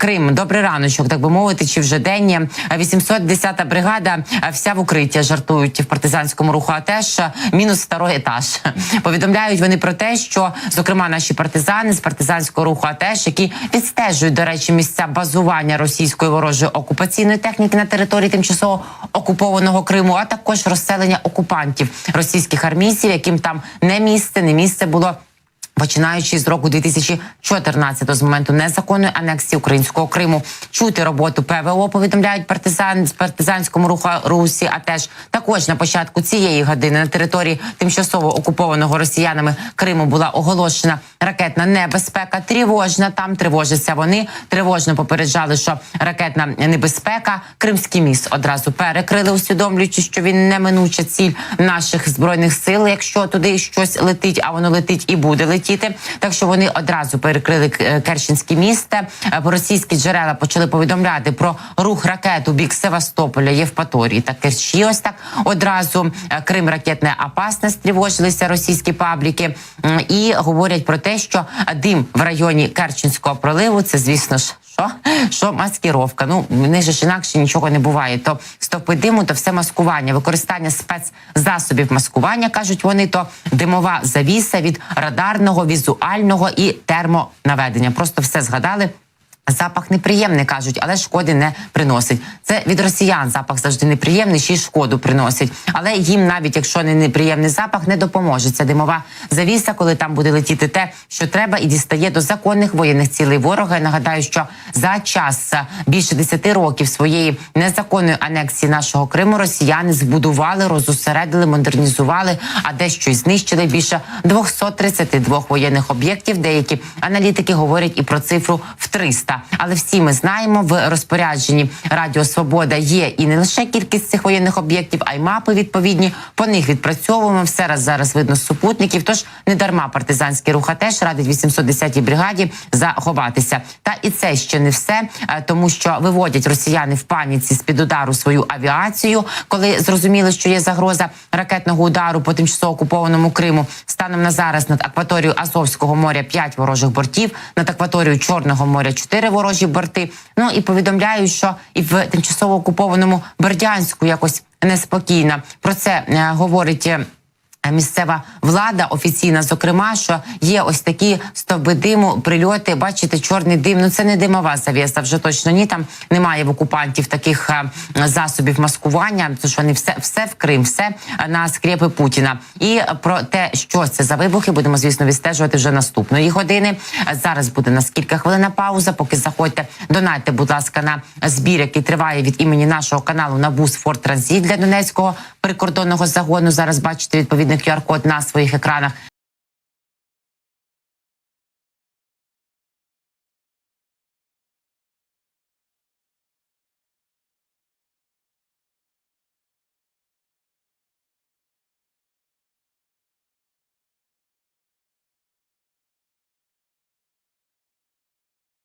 Крим, добрий раночок, так би мовити, чи вже день. 810-та бригада вся в укритті жартують в партизанському руху. А теж мінус второй етаж. Повідомляють вони про те, що зокрема наші партизани з партизанського руху АТЕШ, які відстежують до речі місця базування російської ворожої окупаційної техніки на території тимчасово окупованого Криму, а також розселення окупантів російських армійців, яким там не місце, не місце було. Починаючи з року 2014 з моменту незаконної анексії українського Криму, чути роботу ПВО повідомляють партизан з партизанському руху Русі. А теж також на початку цієї години на території тимчасово окупованого росіянами Криму була оголошена ракетна небезпека. Тривожна там тривожаться вони. Тривожно попереджали, що ракетна небезпека. Кримський міст одразу перекрили, усвідомлюючи, що він неминуча ціль наших збройних сил. Якщо туди щось летить, а воно летить і буде летіти. Так що вони одразу перекрили е, Керченське місто. Е, Російські джерела почали повідомляти про рух ракет у бік Севастополя, Євпаторії та Керчі. Ось так одразу е, Крим ракетне опасне тривожилися російські пабліки і говорять про те, що дим в районі Керченського проливу це, звісно ж. Що? Що маскировка? Ну не ж інакше нічого не буває. То стовпи диму, то все маскування, використання спецзасобів маскування кажуть вони. То димова завіса від радарного, візуального і термонаведення. Просто все згадали. Запах неприємний кажуть, але шкоди не приносить. Це від росіян запах завжди неприємний, ще й шкоду приносить. Але їм, навіть якщо не неприємний запах, не допоможе. Ця димова завіса, коли там буде летіти те, що треба, і дістає до законних воєнних цілей ворога. Я нагадаю, що за час більше 10 років своєї незаконної анексії нашого Криму росіяни збудували, розусередили, модернізували, а дещо й знищили більше 232 воєнних об'єктів. Деякі аналітики говорять і про цифру в 300. Але всі ми знаємо, в розпорядженні Радіо Свобода є і не лише кількість цих воєнних об'єктів, а й мапи відповідні. По них відпрацьовуємо. Все раз зараз видно з супутників. Тож не дарма партизанський рух теж радить 810-й бригаді заховатися. Та і це ще не все, е, тому що виводять росіяни в паніці з під удару свою авіацію, коли зрозуміли, що є загроза ракетного удару по тимчасово окупованому Криму. Станом на зараз над акваторією Азовського моря 5 ворожих бортів, над акваторією Чорного моря 4 ворожі борти. Ну і повідомляють, що і в тимчасово окупованому Бердянську якось неспокійно. Про це е, говорить. Е, Місцева влада офіційна, зокрема, що є ось такі стовби диму, прильоти. Бачите, чорний дим. Ну це не димова завіса, вже точно ні. Там немає в окупантів таких е, засобів маскування. Тож вони все, все в Крим, все на скрепи Путіна. І про те, що це за вибухи, будемо звісно відстежувати вже наступної години. Зараз буде на кілька хвилина пауза. Поки заходьте, донайте, будь ласка, на збір, який триває від імені нашого каналу на бус Форт Транзит для Донецького прикордонного загону. Зараз бачите відповідний QR-код на своїх екранах.